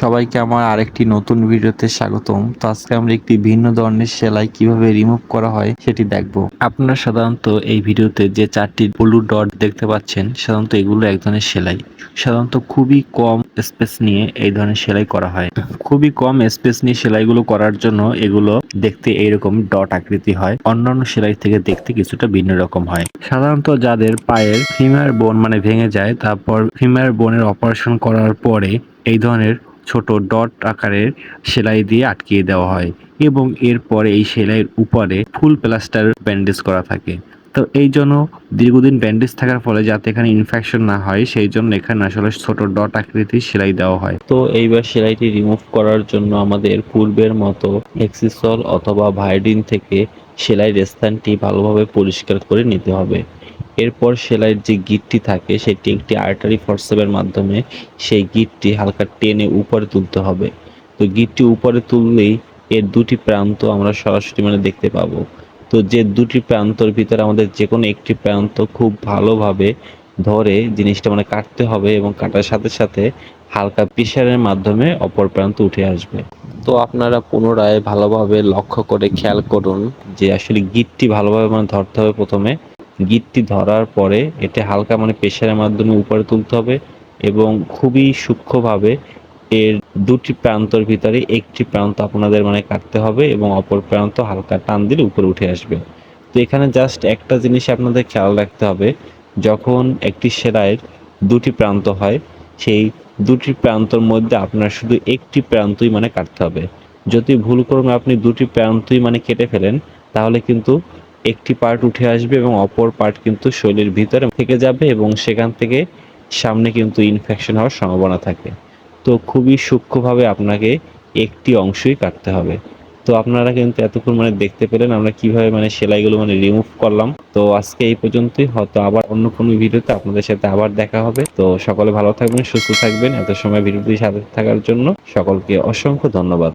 সবাইকে আমার আরেকটি নতুন ভিডিওতে স্বাগতম। তো আজকে আমরা একটি ভিন্ন ধরনের সেলাই কীভাবে রিমুভ করা হয় সেটি দেখব। আপনারা সাধারণত এই ভিডিওতে যে চারটি ব্লু ডট দেখতে পাচ্ছেন, সাধারণত এগুলো এক ধরনের সেলাই। সাধারণত খুবই কম স্পেস নিয়ে এই ধরনের সেলাই করা হয়। খুবই কম স্পেস নিয়ে সেলাইগুলো করার জন্য এগুলো দেখতে এইরকম ডট আকৃতি হয়। অন্যান্য সেলাই থেকে দেখতে কিছুটা ভিন্ন রকম হয়। সাধারণত যাদের পায়ের ফিমার বোন মানে ভেঙে যায়, তারপর ফিমার বোনের অপারেশন করার পরে এই ধরনের ছোট ডট আকারের সেলাই দিয়ে আটকিয়ে দেওয়া হয় এবং এরপরে এই সেলাইয়ের উপরে ফুল প্লাস্টার ব্যান্ডেজ করা থাকে। তো এই জন্য দীর্ঘদিন ব্যান্ডেজ থাকার ফলে যাতে এখানে ইনফেকশন না হয়, সেই জন্য এখানে আসলে ছোট ডট আকৃতির সেলাই দেওয়া হয়। তো এইবার সেলাইটি রিমুভ করার জন্য আমাদের পূর্বের মতো এক্সিসল অথবা ভায়োডিন থেকে সেলাইয়ের স্থানটি ভালোভাবে পরিষ্কার করে নিতে হবে। এরপর সেলাইয়ের যে গিটটি থাকে, সেটি একটি আর্টারি ফরসেপের মাধ্যমে সেই গিটটি হালকা টেনে উপরে তুলতে হবে। তো গিটটি উপরে তুললেই এর দুটি প্রান্ত আমরা সরাসরি মানে দেখতে পাবো। তো যে দুটি প্রান্তর ভিতরে আমাদের যে কোনো একটি প্রান্ত খুব ভালোভাবে ধরে জিনিসটা মানে কাটতে হবে এবং কাটার সাথে সাথে হালকা প্রেশারের মাধ্যমে অপর প্রান্ত উঠে আসবে। তো আপনারা পুনরায় ভালোভাবে লক্ষ্য করে খেয়াল করুন যে আসলে গিটটি ভালোভাবে মানে ধরতে হবে প্রথমে। গিটটি ধরার পরে এটা হালকা মানে প্রেশারের মাধ্যমে উপরে তুলতে হবে এবং খুবই সূক্ষ্মভাবে এর দুটি প্রান্তর ভিতরে একটি প্রান্ত আপনাদের মানে কাটতে হবে এবং অপর প্রান্ত হালকা টান দিলে উপরে উঠে আসবে। তো এখানে জাস্ট একটা জিনিস আপনাদের খেয়াল রাখতে হবে, যখন একটি সেলাইয়ের দুটি প্রান্ত হয়, সেই দুটি প্রান্তর মধ্যে আপনার শুধু একটি প্রান্তই মানে কাটতে হবে। যদি ভুল করুন আপনি দুটি প্রান্তই মানে কেটে ফেলেন, তাহলে কিন্তু একটি পার্ট উঠে আসবে এবং অপর পার্ট কিন্তু শরীরের ভিতরে থেকে যাবে এবং সেখান থেকে সামনে কিন্তু ইনফেকশন হওয়ার সম্ভাবনা থাকে। তো খুবই সূক্ষ্মভাবে আপনাকে একটি অংশই কাটতে হবে। তো আপনারা কিন্তু এতক্ষণ মানে দেখতে পেলেন আমরা কীভাবে মানে সেলাইগুলো মানে রিমুভ করলাম। তো আজকে এই পর্যন্তই, হয়তো আবার অন্য কোনো ভিডিওতে আপনাদের সাথে আবার দেখা হবে। তো সকলে ভালো থাকবেন, সুস্থ থাকবেন। এত সময় ভিডিওটি সাথে থাকার জন্য সকলকে অসংখ্য ধন্যবাদ।